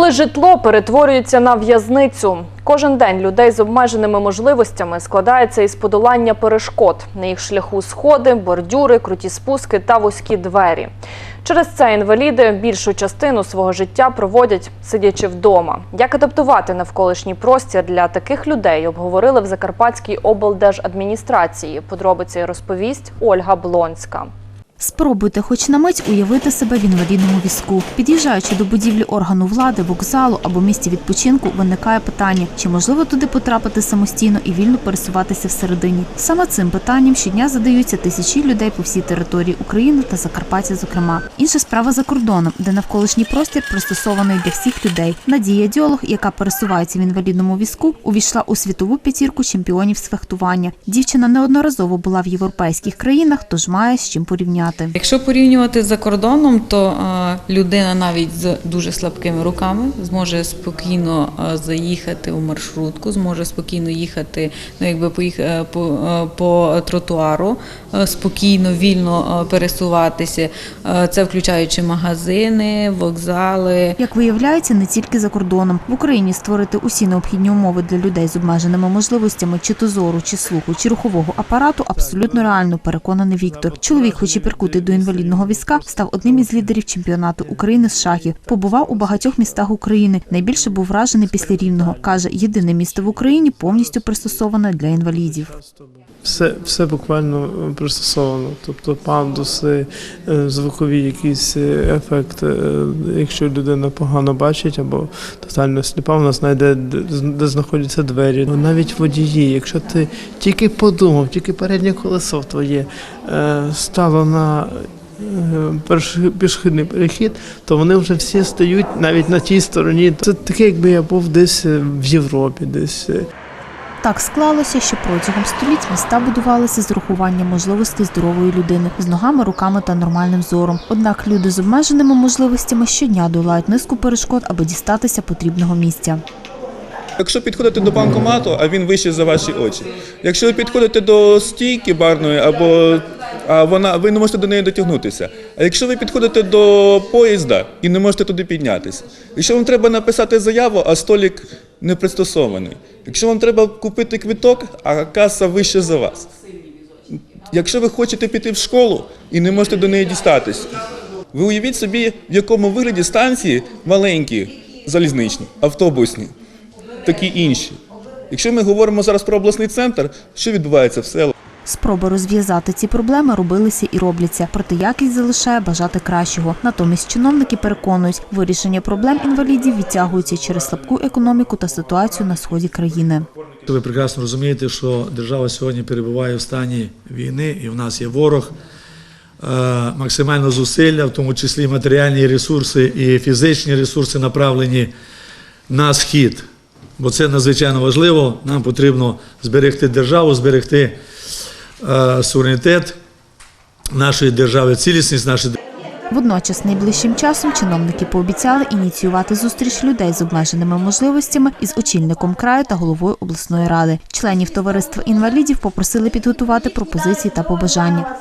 Коли житло перетворюється на в'язницю, кожен день людей з обмеженими можливостями складається із подолання перешкод. На їх шляху сходи, бордюри, круті спуски та вузькі двері. Через це інваліди більшу частину свого життя проводять сидячи вдома. Як адаптувати навколишній простір для таких людей, обговорили в Закарпатській облдержадміністрації. Подробиці розповість Ольга Блонська. Спробуйте хоч на мить уявити себе в інвалідному візку. Під'їжджаючи до будівлі органу влади, вокзалу або місці відпочинку, виникає питання, чи можливо туди потрапити самостійно і вільно пересуватися всередині. Саме цим питанням щодня задаються тисячі людей по всій території України та Закарпаття, зокрема. Інша справа за кордоном, де навколишній простір пристосований для всіх людей. Надія Діолог, яка пересувається в інвалідному візку, увійшла у світову п'ятірку чемпіонів з фехтування. Дівчина неодноразово була в європейських країнах, тож має з чим порівняти. Якщо порівнювати за кордоном, то е, людина навіть з дуже слабкими руками зможе спокійно е, заїхати у маршрутку, зможе спокійно їхати, ну якби поїх, е, по, е, по тротуару, спокійно, вільно пересуватися. Це включаючи магазини, вокзали. Як виявляється, не тільки за кордоном в Україні створити усі необхідні умови для людей з обмеженими можливостями, чи то зору, чи слуху, чи рухового апарату абсолютно реально. Переконаний Віктор. Чоловік, хоч і прикутий до інвалідного візка, став одним із лідерів чемпіонату України з шахів. Побував у багатьох містах України. Найбільше був вражений після рівного. каже, єдине місто в Україні повністю пристосоване для інвалідів. Все, все буквально е, пристосовано. Тобто пандуси, е, звукові якісь е, ефекти. Якщо людина погано бачить або тотально сліпа, вона знайде, де, знаходяться двері. Ну, Навіть водії, якщо ти тільки подумав, тільки переднє колесо твоє стало на пішохідний перехід, то вони вже всі стають навіть на тій стороні. Це таке, якби я був десь е, в Європі, десь. е, Так склалося, що протягом століть міста будувалися з урахуванням можливостей здорової людини з ногами, руками та нормальним зором. Однак люди з обмеженими можливостями щодня долають низку перешкод, аби дістатися потрібного місця. Якщо підходите до банкомату, а він вищий за ваші очі. Якщо ви підходите до стійки барної, або вона ви не можете до неї дотягнутися. А якщо ви підходите до поїзда і не можете туди піднятися, якщо вам треба написати заяву, а столик не пристосований. Якщо вам треба купити квиток, а каса вища за вас. Якщо ви хочете піти в школу і не можете до неї дістатись, ви уявіть собі, в якому вигляді станції маленькі, залізничні, автобусні такі інші. Якщо ми говоримо зараз про обласний центр, що відбувається в селах? Спроби розв'язати ці проблеми робилися і робляться, проте якість залишає бажати кращого. Натомість чиновники переконують, вирішення проблем інвалідів відтягується через слабку економіку та ситуацію на сході країни. Ви прекрасно розумієте, що держава сьогодні перебуває в стані війни, і в нас є ворог. Е, Максимально зусилля, в тому числі матеріальні ресурси і фізичні ресурси, направлені на схід. Бо це надзвичайно важливо. Нам потрібно зберегти державу, зберегти суверенітет нашої держави, цілісність нашої держави. Водночас, найближчим часом чиновники пообіцяли ініціювати зустріч людей з обмеженими можливостями із очільником краю та головою обласної ради. Членів товариства інвалідів попросили підготувати пропозиції та побажання.